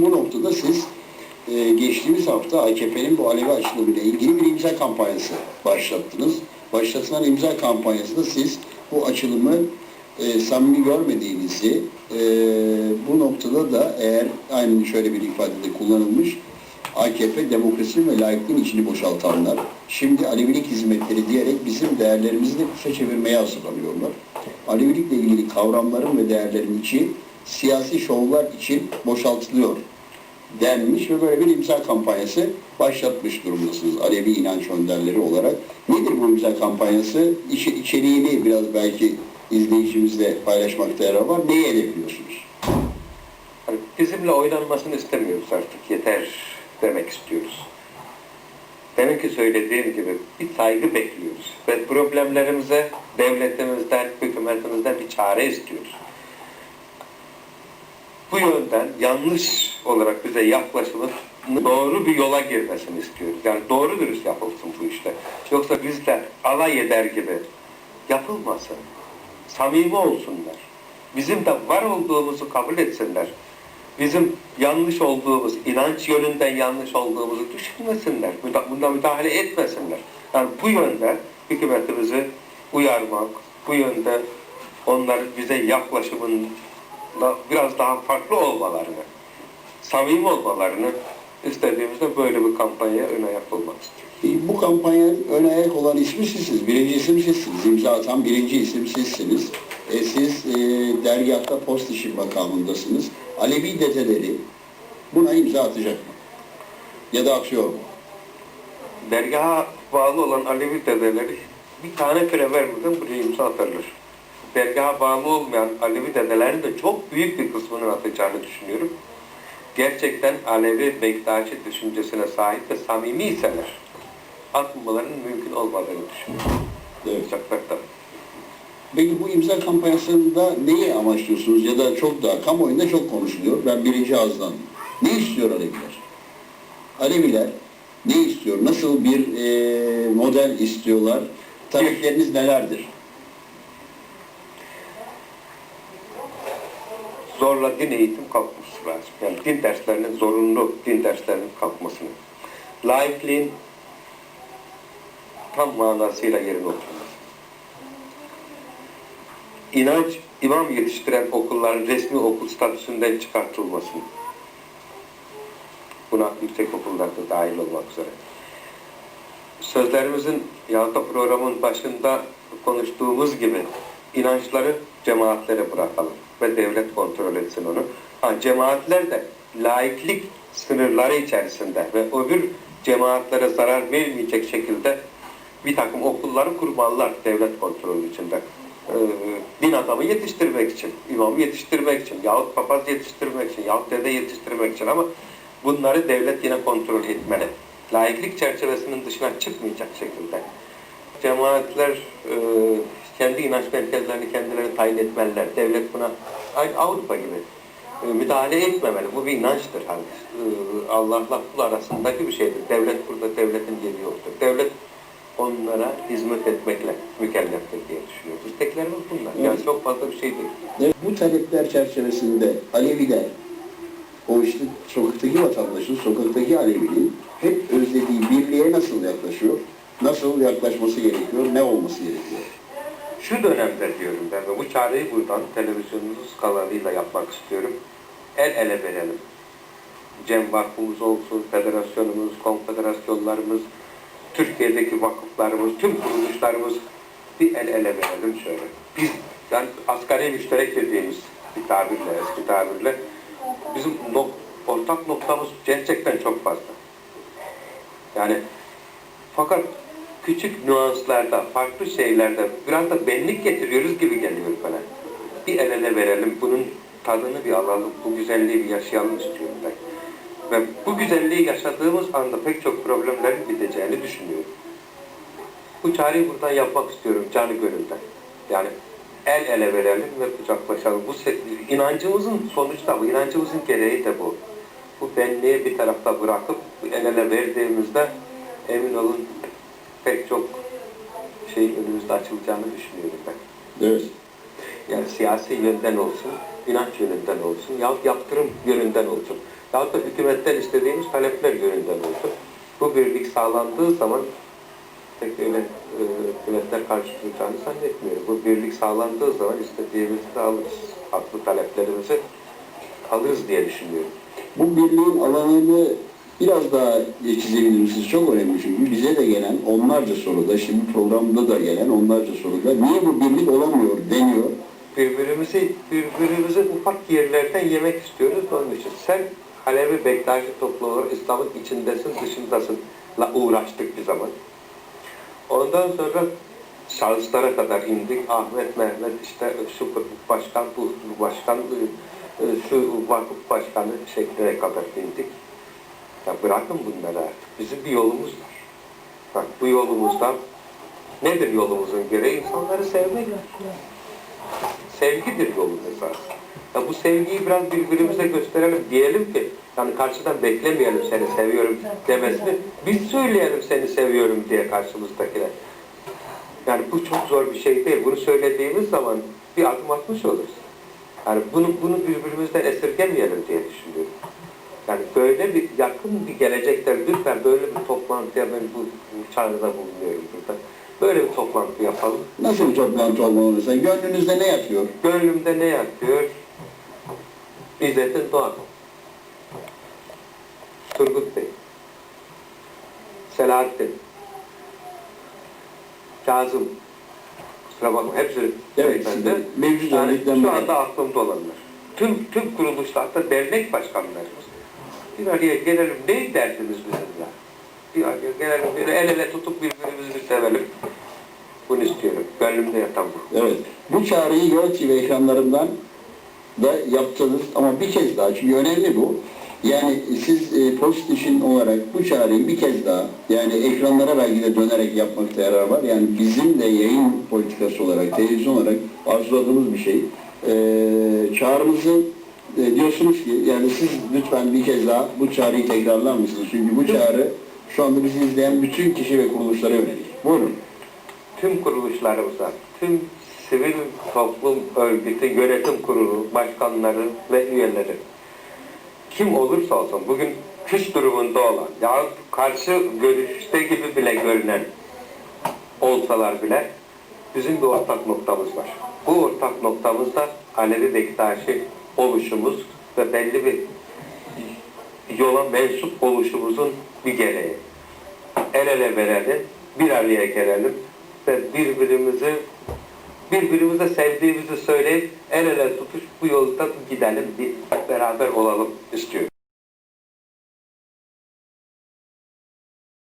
Bu noktada siz e, geçtiğimiz hafta AKP'nin bu Alevi açılımıyla ilgili bir imza kampanyası başlattınız. Başlatılan imza kampanyasında siz bu açılımı e, samimi görmediğinizi, e, bu noktada da eğer aynı şöyle bir ifadede kullanılmış, AKP demokrasi ve layıklığın içini boşaltanlar, şimdi Alevilik hizmetleri diyerek bizim değerlerimizi de kuşa çevirmeye hazırlanıyorlar. Alevilikle ilgili kavramların ve değerlerin içi siyasi şovlar için boşaltılıyor denmiş ve böyle bir imza kampanyası başlatmış durumdasınız Alevi inanç önderleri olarak. Nedir bu imza kampanyası? İçi, içeriğini biraz belki izleyicimizle paylaşmakta yarar var. Neyi hedefliyorsunuz? Bizimle oynanmasını istemiyoruz artık. Yeter demek istiyoruz. Deminki söylediğim gibi bir saygı bekliyoruz. Ve problemlerimize devletimizden, hükümetimizden bir çare istiyoruz. Bu yönden yanlış olarak bize yaklaşılıp doğru bir yola girmesini istiyoruz. Yani doğru dürüst yapılsın bu işte. Yoksa bizler alay eder gibi yapılmasın. Samimi olsunlar. Bizim de var olduğumuzu kabul etsinler. Bizim yanlış olduğumuz, inanç yönünden yanlış olduğumuzu düşünmesinler. Bunda, müdahale etmesinler. Yani bu yönde hükümetimizi uyarmak, bu yönde onların bize yaklaşımında biraz daha farklı olmalarını, samimi olmalarını istediğimizde böyle bir kampanyaya ön ayak olmak istiyoruz. E, Bu kampanyanın ön ayak olan ismi sizsiniz. Birinci isim sizsiniz. İmza atan birinci isim sizsiniz. E, siz e, dergahta post işi makamındasınız. Alevi dedeleri buna imza atacak mı? Ya da atıyor mu? dergaha bağlı olan Alevi dedeleri bir tane fire vermeden buraya imza atarlar. Dergaha bağlı olmayan Alevi dedelerin de çok büyük bir kısmının atacağını düşünüyorum. Gerçekten Alevi Bektaşi düşüncesine sahip ve samimi iseler atmamalarının mümkün olmadığını düşünüyorum. Evet. Tabii. Peki bu imza kampanyasında neyi amaçlıyorsunuz ya da çok daha kamuoyunda çok konuşuluyor. Ben birinci ağızdan. Ne istiyor Aleviler? Aleviler ne istiyor? Nasıl bir e, model istiyorlar? Talepleriniz nelerdir? Zorla din eğitim kalkması lazım. Yani din derslerinin zorunlu din derslerinin kalkmasını. Laikliğin tam manasıyla yerine oturması. İnanç, imam yetiştiren okulların resmi okul statüsünden çıkartılmasını. Buna yüksek okullarda dahil olmak üzere. Sözlerimizin ya da programın başında konuştuğumuz gibi inançları cemaatlere bırakalım ve devlet kontrol etsin onu. Ha, cemaatler de laiklik sınırları içerisinde ve öbür cemaatlere zarar vermeyecek şekilde bir takım okulları kurmalılar devlet kontrolü içinde. Ee, din adamı yetiştirmek için, imamı yetiştirmek için, yahut papaz yetiştirmek için, yahut dede yetiştirmek için ama bunları devlet yine kontrol etmeli. Laiklik çerçevesinin dışına çıkmayacak şekilde. Cemaatler e, kendi inanç merkezlerini kendileri tayin etmeliler. Devlet buna Avrupa gibi e, müdahale etmemeli. Bu bir inançtır. Hani, e, Allah'la kul arasındaki bir şeydir. Devlet burada devletin yeri yoktur. Devlet onlara hizmet etmekle mükelleftir diye düşünüyoruz. İsteklerimiz bunlar. Yani Evet. çok fazla bir şey değil. Evet, bu talepler çerçevesinde Aleviler, o işte sokaktaki vatandaşın, sokaktaki Alevinin hep özlediği birliğe nasıl yaklaşıyor? Nasıl yaklaşması gerekiyor? Ne olması gerekiyor? Şu dönemde diyorum ben ve bu çareyi buradan televizyonumuz kanalıyla yapmak istiyorum. El ele verelim. Cem Vakfımız olsun, federasyonumuz, konfederasyonlarımız, Türkiye'deki vakıflarımız, tüm kuruluşlarımız bir el ele verelim şöyle. Biz, yani asgari müşterek dediğimiz bir tabirle, eski tabirle bizim nok- ortak noktamız gerçekten çok fazla. Yani fakat küçük nüanslarda, farklı şeylerde biraz da benlik getiriyoruz gibi geliyor bana. Bir el ele verelim, bunun tadını bir alalım, bu güzelliği bir yaşayalım istiyorum ben. Ve bu güzelliği yaşadığımız anda pek çok problemlerin biteceğini düşünüyorum. Bu çareyi buradan yapmak istiyorum canı gönülden. Yani el ele verelim ve kucaklaşalım. Bu inancımızın sonuçta bu, inancımızın gereği de bu. Bu benliği bir tarafta bırakıp el ele verdiğimizde emin olun pek çok şey önümüzde açılacağını düşünüyorum ben. Evet. Yani siyasi yönden olsun, inanç yönünden olsun, yahut yaptırım yönünden olsun. Yahut da hükümetten istediğimiz talepler yönünden oldu. Bu birlik sağlandığı zaman pek öyle e, hükümetler karşı duracağını zannetmiyorum. Bu birlik sağlandığı zaman istediğimizi alırız. Haklı taleplerimizi alırız diye düşünüyorum. Bu birliğin alanını biraz daha çizebilir misiniz? Çok önemli çünkü bize de gelen onlarca soruda, şimdi programda da gelen onlarca soruda niye bu birlik olamıyor deniyor. birbirimizi birbirimizi ufak yerlerden yemek istiyoruz onun için. Sen Alevi Bektaşi topluluğu olarak İslam'ın içindesin, dışındasın la uğraştık bir zaman. Ondan sonra şahıslara kadar indik. Ahmet, Mehmet, işte şu başkan, bu bu başkan, e, şu vakıf başkanı şekline kadar indik. Ya bırakın bunları artık. Bizim bir yolumuz var. Bak bu yolumuzdan nedir yolumuzun gereği? İnsanları sevmek. Sevgidir yolun esası. Ya bu sevgiyi biraz birbirimize gösterelim. Diyelim ki yani karşıdan beklemeyelim seni seviyorum demesini. Biz söyleyelim seni seviyorum diye karşımızdakine. Yani bu çok zor bir şey değil. Bunu söylediğimiz zaman bir adım atmış oluruz. Yani bunu bunu birbirimizden esirgemeyelim diye düşünüyorum. Yani böyle bir yakın bir gelecekte lütfen böyle bir toplantıya ben bu, çağrıda bulunuyorum burada. Böyle bir toplantı yapalım. Nasıl bir toplantı olmalı mesela? Gönlünüzde ne yatıyor? Gönlümde ne yatıyor? İzzettin Doğan. Turgut Bey. Selahattin. Kazım. Kusura bakma hepsi Evet, beyefendi. mevcut yani şu anda aklımda olanlar. Tüm, tüm kuruluşlarda dernek başkanlarımız. Bir araya gelelim. Ne derdimiz bizimle? Bir araya gelelim. Böyle el ele tutup birbirimizi bir sevelim. Bunu istiyorum. Gönlümde yatan bu. Evet. Bu çağrıyı Yol TV ekranlarından da yaptınız ama bir kez daha çünkü önemli bu. Yani siz e, Post İşin olarak bu çağrıyı bir kez daha yani ekranlara belki de dönerek yapmakta yarar var. Yani bizim de yayın politikası olarak, televizyon olarak arzuladığımız bir şey. E, çağrımızı e, diyorsunuz ki yani siz lütfen bir kez daha bu çağrıyı tekrarlar mısınız? Çünkü bu çağrı şu anda bizi izleyen bütün kişi ve kuruluşlara yönelik. Buyurun. tüm kuruluşlarımıza, tüm sivil toplum örgütü, yönetim kurulu, başkanları ve üyeleri kim olursa olsun bugün kış durumunda olan ya karşı görüşte gibi bile görünen olsalar bile bizim bir ortak noktamız var. Bu ortak noktamız da Alevi Bektaşi oluşumuz ve belli bir yola mensup oluşumuzun bir gereği. El ele verelim, bir araya gelelim ve birbirimizi birbirimize sevdiğimizi söyleyip el ele tutuş bu yolda gidelim, bir beraber olalım istiyorum.